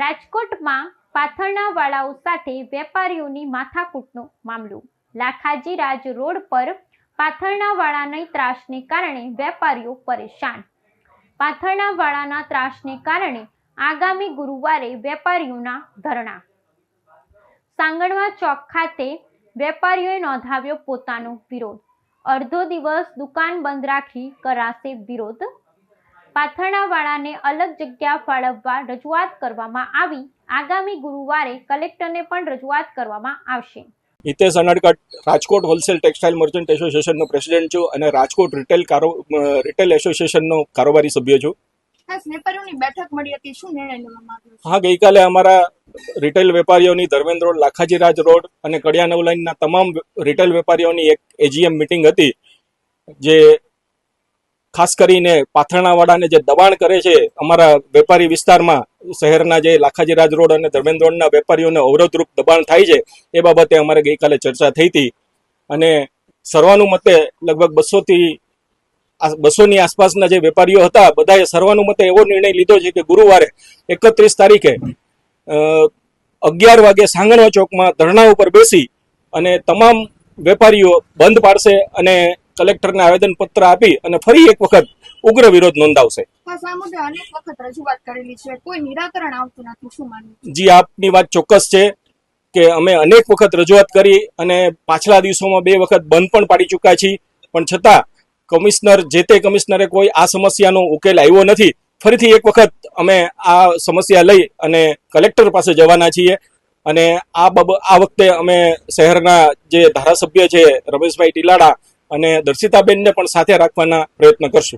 રાજકોટમાં પાથરણા વાળાઓ સાથે વેપારીઓની માથાકૂટનો મામલો. લાખાજી રાજ રોડ પર પાથરણા વાળાની ત્રાસને કારણે વેપારીઓ પરેશાન. પાથરણા વાળાના ત્રાસને કારણે આગામી ગુરુવારે વેપારીઓના ધરણા. સાંગણવા ચોક ખાતે વેપારીઓએ નોંધાવ્યો પોતાનો વિરોધ. અડધો દિવસ દુકાન બંધ રાખી કરાશે વિરોધ. પાથરણાવાળાને અલગ જગ્યા ફાળવવા રજૂઆત કરવામાં આવી. આગામી ગુરુવારે કલેક્ટરને પણ રજૂઆત કરવામાં આવશે. Hitesh Anadkat Rajkot wholesale textile merchant એસોસિએશનનો president છું અને રાજકોટ રિટેલ કારો રિટેલ એસોસિએશનનો કારોબારી સભ્ય છું. બેઠક મળી હતી. શું નિર્ણય લેવામાં આવ્યો છે? હા ગઈકાલે અમારા રિટેલ વેપારીઓની ધર્મેન્દ્ર રોડ લાખાજી રાજ રોડ અને કડિયા નવ લાઇનના તમામ રિટેલ વેપારીઓની એક એજીએમ મિટિંગ હતી જે ખાસ કરીને પાથરણાવાળાને જે દબાણ કરે છે અમારા વેપારી વિસ્તારમાં, શહેરના જે લાખાજી રાજ રોડ અને ધર્મેન્દ્ર રોડના વેપારીઓને અવરોધરૂપ દબાણ થાય છે, એ બાબતે અમારે ગઈકાલે ચર્ચા થઈ હતી. અને સર્વાનુમતે લગભગ બસોથી બસોની આસપાસના જે વેપારીઓ હતા, બધાએ સર્વાનુમતે એવો નિર્ણય લીધો છે કે ગુરુવારે એકત્રીસ તારીખે અગિયાર વાગે સાંગણવા ચોકમાં ધરણા ઉપર બેસી અને તમામ વેપારીઓ બંધ પાડશે અને કલેક્ટરને આવેદનપત્ર આપી અને ફરી એક વખત ઉગ્ર વિરોધ નોંધાવશે. જી આપની વાત ચોક્કસ છે કે અમે અનેક વખત રજૂઆત કરી અને પાછલા દિવસોમાં બે વખત બંધ પણ પાડી ચૂક્યા છીએ. પણ છતાં કમિશનર જે તે કમિશનરે કોઈ આ સમસ્યાનો ઉકેલ આવ્યો નથી ફરીથી એક વખત અમે આ સમસ્યા લઈ અને કલેક્ટર પાસે જવાના છીએ. અને આ બાબ આ વખતે અમે શહેરના જે ધારાસભ્ય છે રમેશભાઈ ટીલાડા અને દર્શિતાબેનને પણ સાથે રાખવાના પ્રયત્ન કરશું.